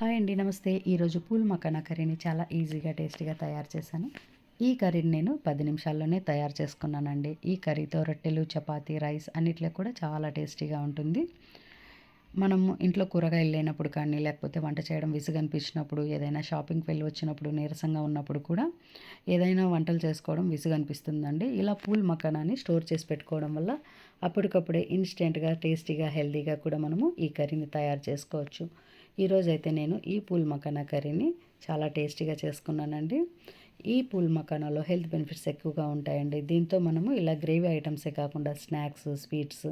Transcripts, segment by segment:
Hi అండి నమస్తే. ఈరోజు పూల్ మకానా కర్రీని చాలా ఈజీగా టేస్టీగా తయారు చేశాను. ఈ కర్రీని నేను పది నిమిషాల్లోనే తయారు చేసుకున్నానండి. ఈ కర్రీతో రొట్టెలు చపాతీ రైస్ అన్నిట్లో కూడా చాలా టేస్టీగా ఉంటుంది. మనం ఇంట్లో కూరగాయలు లేనప్పుడు కానీ లేకపోతే వంట చేయడం విసుగనిపించినప్పుడు ఏదైనా షాపింగ్కి వెళ్ళి వచ్చినప్పుడు నీరసంగా ఉన్నప్పుడు కూడా ఏదైనా వంటలు చేసుకోవడం విసుగనిపిస్తుందండి. ఇలా పూల్ మకానాన్ని స్టోర్ చేసి పెట్టుకోవడం వల్ల అప్పటికప్పుడే ఇన్స్టెంట్గా టేస్టీగా హెల్తీగా కూడా మనము ఈ కర్రీని తయారు చేసుకోవచ్చు. ఈరోజైతే నేను ఈ పూల్ మకానా కర్రీని చాలా టేస్టీగా చేసుకున్నానండి. ఈ పూల్ మకానాలో హెల్త్ బెనిఫిట్స్ ఎక్కువగా ఉంటాయండి. దీంతో మనము ఇలా గ్రేవీ ఐటమ్సే కాకుండా స్నాక్స్ స్వీట్స్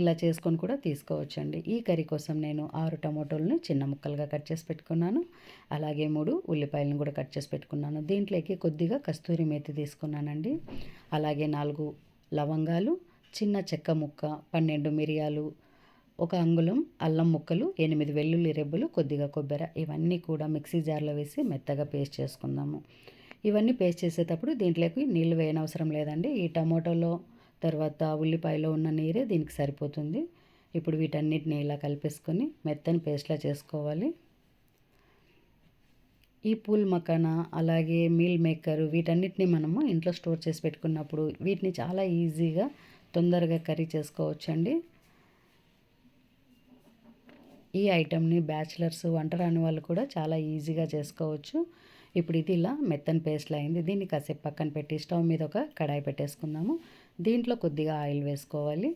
ఇలా చేసుకొని కూడా తీసుకోవచ్చండి. ఈ కర్రీ కోసం నేను ఆరు టమాటోలను చిన్న ముక్కలుగా కట్ చేసి పెట్టుకున్నాను. అలాగే మూడు ఉల్లిపాయలను కూడా కట్ చేసి పెట్టుకున్నాను. దీంట్లోకి కొద్దిగా కస్తూరి మేతి తీసుకున్నానండి. అలాగే నాలుగు లవంగాలు చిన్న చెక్క ముక్క పన్నెండు మిరియాలు ఒక అంగుళం అల్లం ముక్కలు ఎనిమిది వెల్లుల్లి రెబ్బలు కొద్దిగా కొబ్బెర ఇవన్నీ కూడా మిక్సీ జార్లో వేసి మెత్తగా పేస్ట్ చేసుకుందాము. ఇవన్నీ పేస్ట్ చేసేటప్పుడు దీంట్లోకి నీళ్ళు వేయనవసరం లేదండి. ఈ టమాటోలో తర్వాత ఉల్లిపాయలో ఉన్న నీరే దీనికి సరిపోతుంది. ఇప్పుడు వీటన్నిటిని ఇలా కలిపేసుకొని మెత్తని పేస్ట్లా చేసుకోవాలి. ఈ పూల్ మకాన అలాగే మీల్ మేకర్ వీటన్నిటిని మనము ఇంట్లో స్టోర్ చేసి పెట్టుకున్నప్పుడు వీటిని చాలా ఈజీగా తొందరగా కర్రీ చేసుకోవచ్చండి. ఈ ఐటెంని బ్యాచిలర్స్ వంట రాని వాళ్ళు కూడా చాలా ఈజీగా చేసుకోవచ్చు. ఇప్పుడు ఇది ఇలా మెత్తని పేస్ట్లో అయింది. దీన్ని కాసేపు పక్కన పెట్టి స్టవ్ మీద ఒక కడాయి పెట్టేసుకుందాము. దీంట్లో కొద్దిగా ఆయిల్ వేసుకోవాలి.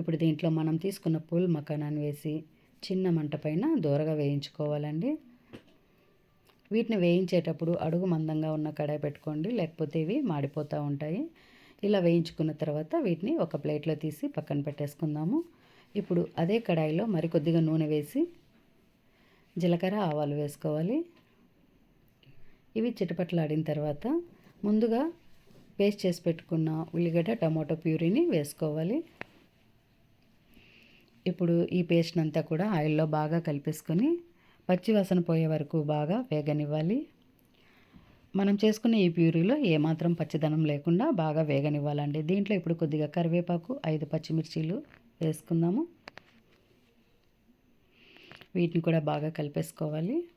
ఇప్పుడు దీంట్లో మనం తీసుకున్న పూల్ మకానాన్ని వేసి చిన్న మంట పైన దూరగా వేయించుకోవాలండి. వీటిని వేయించేటప్పుడు అడుగు మందంగా ఉన్న కడాయి పెట్టుకోండి. లేకపోతే ఇవి మాడిపోతూ ఉంటాయి. ఇలా వేయించుకున్న తర్వాత వీటిని ఒక ప్లేట్లో తీసి పక్కన పెట్టేసుకుందాము. ఇప్పుడు అదే కడాయిలో మరికొద్దిగా నూనె వేసి జీలకర్ర ఆవాలు వేసుకోవాలి. ఇవి చిటపట్లాడిన తర్వాత ముందుగా పేస్ట్ చేసి పెట్టుకున్న ఉల్లిగడ్డ టమాటో ప్యూరీని వేసుకోవాలి. ఇప్పుడు ఈ పేస్ట్ అంతా కూడా ఆయిల్లో బాగా కలిపేసుకొని పచ్చివాసన పోయే వరకు బాగా వేగనివ్వాలి. మనం చేసుకున్న ఈ ప్యూరీలో ఏమాత్రం పచ్చిదనం లేకుండా బాగా వేగనివ్వాలండి. దీంట్లో ఇప్పుడు కొద్దిగా కరివేపాకు ఐదు పచ్చిమిర్చీలు వేసుకుందాము. వీటిని కూడా బాగా కలిపేసుకోవాలి.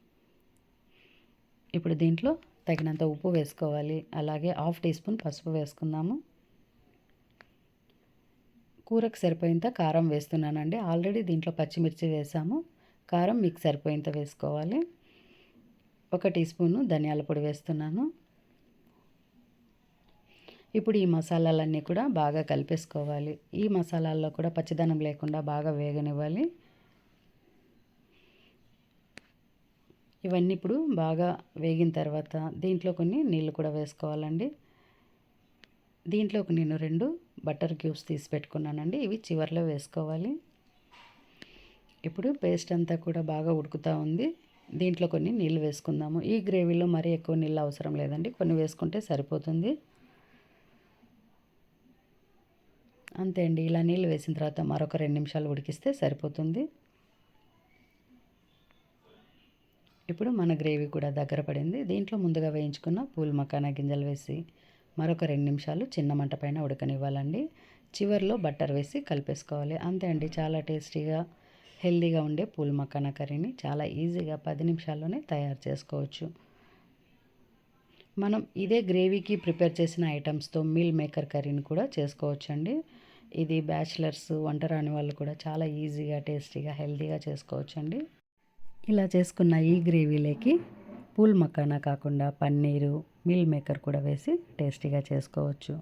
ఇప్పుడు దీంట్లో తగినంత ఉప్పు వేసుకోవాలి. అలాగే హాఫ్ టీ స్పూన్ పసుపు వేసుకుందాము. కూరకు సరిపోయేంత కారం వేస్తున్నానండి. ఆల్రెడీ దీంట్లో పచ్చిమిర్చి వేసాము. కారం మీకు సరిపోయేంత వేసుకోవాలి. ఒక టీ స్పూను ధనియాల పొడి వేస్తున్నాను. ఇప్పుడు ఈ మసాలాలన్నీ కూడా బాగా కలిపేసుకోవాలి. ఈ మసాలాల్లో కూడా పచ్చిదనం లేకుండా బాగా వేగనివ్వాలి. ఇవన్నీ ఇప్పుడు బాగా వేగిన తర్వాత దీంట్లో కొన్ని నీళ్ళు కూడా వేసుకోవాలండి. దీంట్లోకి నేను రెండు బటర్ క్యూబ్స్ తీసి పెట్టుకున్నానండి. ఇవి చివరిలో వేసుకోవాలి. ఇప్పుడు పేస్ట్ అంతా కూడా బాగా ఉడుకుతూ ఉంది. దీంట్లో కొన్ని నీళ్ళు వేసుకుందాము. ఈ గ్రేవీలో మరీ ఎక్కువ నీళ్ళు అవసరం లేదండి. కొన్ని వేసుకుంటే సరిపోతుంది. అంతే అండి. ఇలా నీళ్ళు వేసిన తర్వాత మరొక రెండు నిమిషాలు ఉడికిస్తే సరిపోతుంది. ఇప్పుడు మన గ్రేవీ కూడా దగ్గర పడింది. దీంట్లో ముందుగా వేయించుకున్న పూల్ మకానా గింజలు వేసి మరొక రెండు నిమిషాలు చిన్న మంట పైన ఉడకనివ్వాలండి. చివరిలో బట్టర్ వేసి కలిపేసుకోవాలి. అంతే అండి. చాలా టేస్టీగా హెల్దీగా ఉండే పూల్ మకానా కర్రీని చాలా ఈజీగా పది నిమిషాల్లోనే తయారు చేసుకోవచ్చు. మనం ఇదే గ్రేవీకి ప్రిపేర్ చేసిన ఐటమ్స్తో మీల్ మేకర్ కర్రీని కూడా చేసుకోవచ్చండి. ఇది బ్యాచిలర్స్ వంట రాని వాళ్ళు కూడా చాలా ఈజీగా టేస్టీగా హెల్తీగా చేసుకోవచ్చండి. ఇలా చేసుకున్న ఈ గ్రేవీలోకి పూల్ మకానా కాకుండా పన్నీరు మిల్ మేకర్ కూడా వేసి టేస్టీగా చేసుకోవచ్చు.